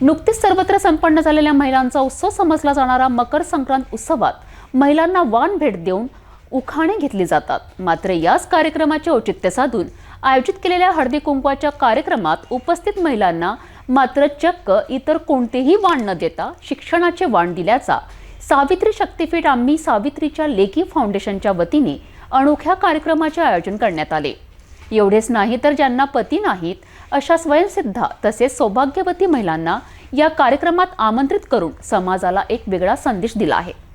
नुकतीच सर्वत्र संपन्न झालेल्या महिलांचा उत्सव समजला जाणारा मकर संक्रांत उत्सवात महिलांना वाण भेट देऊन उखाणे घेतली जातात. मात्र याच कार्यक्रमाचे औचित्य साधून आयोजित केलेल्या हळदी कुंकवाच्या कार्यक्रमात उपस्थित महिलांना मात्र चक्क इतर कोणतेही वाण न देता शिक्षणाचे वाण दिल्याचा सावित्री शक्तीपीठ आम्ही सावित्रीच्या लेखी फाउंडेशनच्या वतीने अनोख्या कार्यक्रमाचे आयोजन करण्यात आले. एवढेच नाही तर ज्यांना पती नाहीत अशा स्वयंसिद्धा तसेच सौभाग्यवती महिलांना या कार्यक्रमात आमंत्रित करून समाजाला एक वेगळा संदेश दिला आहे.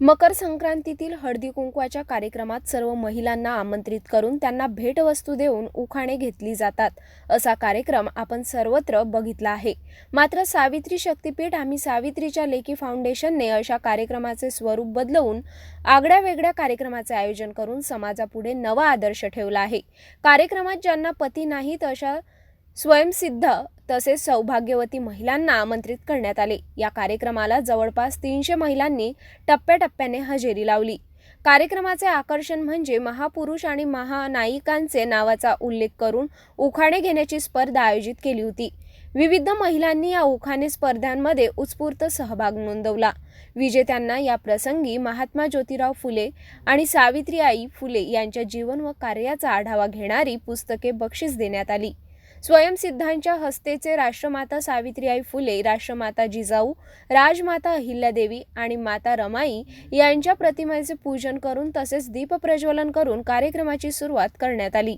मकर संक्रांतीतील हळदी कुंकवाच्या कार्यक्रमात सर्व महिलांना आमंत्रित करून त्यांना भेटवस्तू देऊन उखाणे घेतली जातात. असा कार्यक्रम आपण सर्वत्र बघितला आहे. मात्र सावित्री शक्तीपीठ आम्ही सावित्रीच्या लेखी फाउंडेशनने अशा कार्यक्रमाचे स्वरूप बदलवून आगड्या वेगळ्या कार्यक्रमाचे आयोजन करून समाजापुढे नवा आदर्श ठेवला आहे. कार्यक्रमात ज्यांना पती नाहीत अशा स्वयंसिद्ध तसेच सौभाग्यवती महिलांना आमंत्रित करण्यात आले. या कार्यक्रमाला जवळपास तीनशे महिलांनी टप्प्याटप्प्याने हजेरी लावली. कार्यक्रमाचे आकर्षण म्हणजे महापुरुष आणि महानायिकांचे नावाचा उल्लेख करून उखाणे घेण्याची स्पर्धा आयोजित केली होती. विविध महिलांनी या उखाणे स्पर्धांमध्ये उत्स्फूर्त सहभाग नोंदवला. विजेत्यांना या प्रसंगी महात्मा ज्योतिराव फुले आणि सावित्रीआई फुले यांच्या जीवन व कार्याचा आढावा घेणारी पुस्तके बक्षीस देण्यात आली. स्वयंसिद्धांच्या हस्तेचे राष्ट्रमाता सावित्रीबाई फुले राष्ट्रमाता जिजाऊ राजमाता अहिल्यादेवी आणि माता रमाई यांच्या प्रतिमेचे पूजन करून तसेच दीपप्रज्वलन करून कार्यक्रमाची सुरुवात करण्यात आली.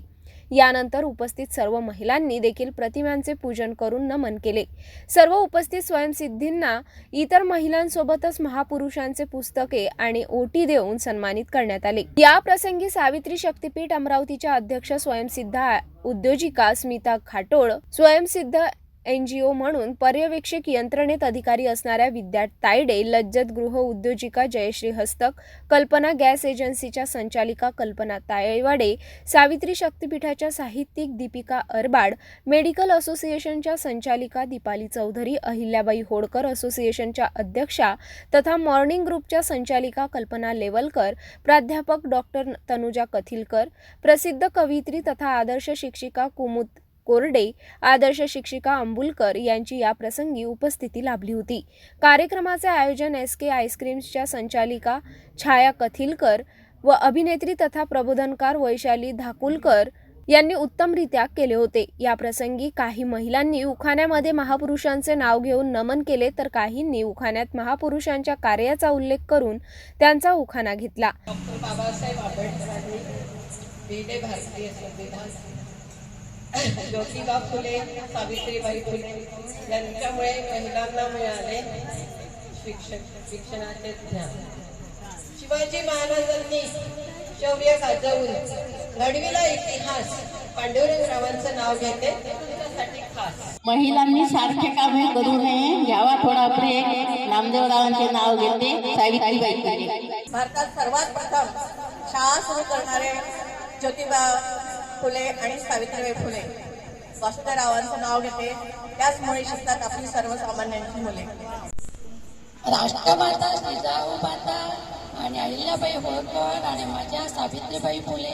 यानंतर उपस्थित सर्व महिलांनी देखील प्रतिमांचे पूजन करून नमन केले. सर्व उपस्थित स्वयंसिद्धींना इतर महिलांसोबतच महापुरुषांचे पुस्तके आणि ओटी देऊन सन्मानित करण्यात आले. या प्रसंगी सावित्री शक्तीपीठ अमरावतीच्या अध्यक्ष स्वयंसिद्धा उद्योजिका स्मिता खाटोळ स्वयंसिद्ध एन जी ओ म्हणून पर्यवेक्षक यंत्रणेत अधिकारी असणाऱ्या विद्या तायडे लज्जत गृह उद्योजिका जयश्री हस्तक कल्पना गॅस एजन्सीच्या संचालिका कल्पना तायवाडे सावित्री शक्तीपीठाच्या साहित्यिक दीपिका अरबाड मेडिकल असोसिएशनच्या संचालिका दीपाली चौधरी अहिल्याबाई होडकर असोसिएशनच्या अध्यक्षा तथा मॉर्निंग ग्रुपच्या संचालिका कल्पना लेवलकर प्राध्यापक डॉक्टर तनुजा कथिलकर प्रसिद्ध कवयित्री तथा आदर्श शिक्षिका कुमुद कोरडे आदर्श शिक्षिका अंबुलकर यांची या प्रसंगी उपस्थिती लाभली होती. कार्यक्रमाचे आयोजन एस के आईस्क्रीम्सच्या संचालिका छाया कथिलकर व अभिनेत्री तथा प्रबोधनकार वैशाली धाकुलकर यांनी उत्तमरित्या केले होते. या प्रसंगी काही महिलांनी उखाण्यामध्ये महापुरुषांचे नाव घेऊन नमन केले तर काहींनी उखाण्यात महापुरुषांच्या कार्याचा उल्लेख करून त्यांचा उखाणा घेतला. डॉक्टर बाबासाहेब आंबेडकरांनी भारतीय संविधान ज्योतिबा फुले सावित्रीबाई फुले यांच्यामुळे महिलांना मिळाले शिक्षण शिक्षणाचे ज्ञान. शिवाजी महाराजांनी शौर्य गाजवून घडविला इतिहास पांडुरंगरावांचं नाव घेते तुमच्यासाठी खास. महिलांनी सारखे कामे करू नये घ्यावा थोडा ब्रेक नामदेवरावांचे नाव घेते सावित्रीबाई भारतात सर्वात प्रथम शाळा सुरू करणारे ज्योतिबा फुले आणि सावित्रीबाई फुले. वासुदेवरावांचं नाव घेते. त्याचमुळे शिकतात आपली सर्वसामान्यांची मुले. राष्ट्रमाता जिजाऊ माता आणि अहिल्याबाई होळकर आणि माझ्या सावित्रीबाई फुले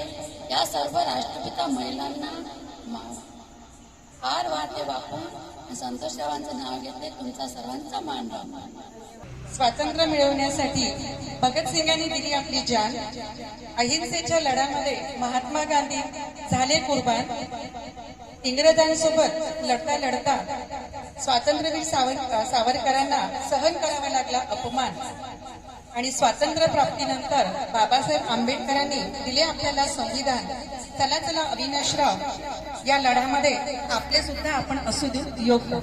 या सर्व राष्ट्रपिता महिलांना हार वाटे वापरून संतोषरावांचं नाव घेतले तुमचा सर्वांचा मान स्वातंत्र्य मिळवण्यासाठी भगतसिंगांनी दिली आपली जान. अहिंसेच्या लढ्यामध्ये महात्मा गांधी झाले कुर्बान. इंग्रजांसोबत लढता लढता स्वातंत्र्यवीर सावर सावरकरांना सहन करावा लागला अपमान. आणि स्वातंत्र्य प्राप्तीनंतर बाबासाहेब आंबेडकरांनी दिले आपल्याला संविधान. चला चला अविनाशराव या लढ्यामध्ये आपले सुद्धा आपण असू देऊ. योग्य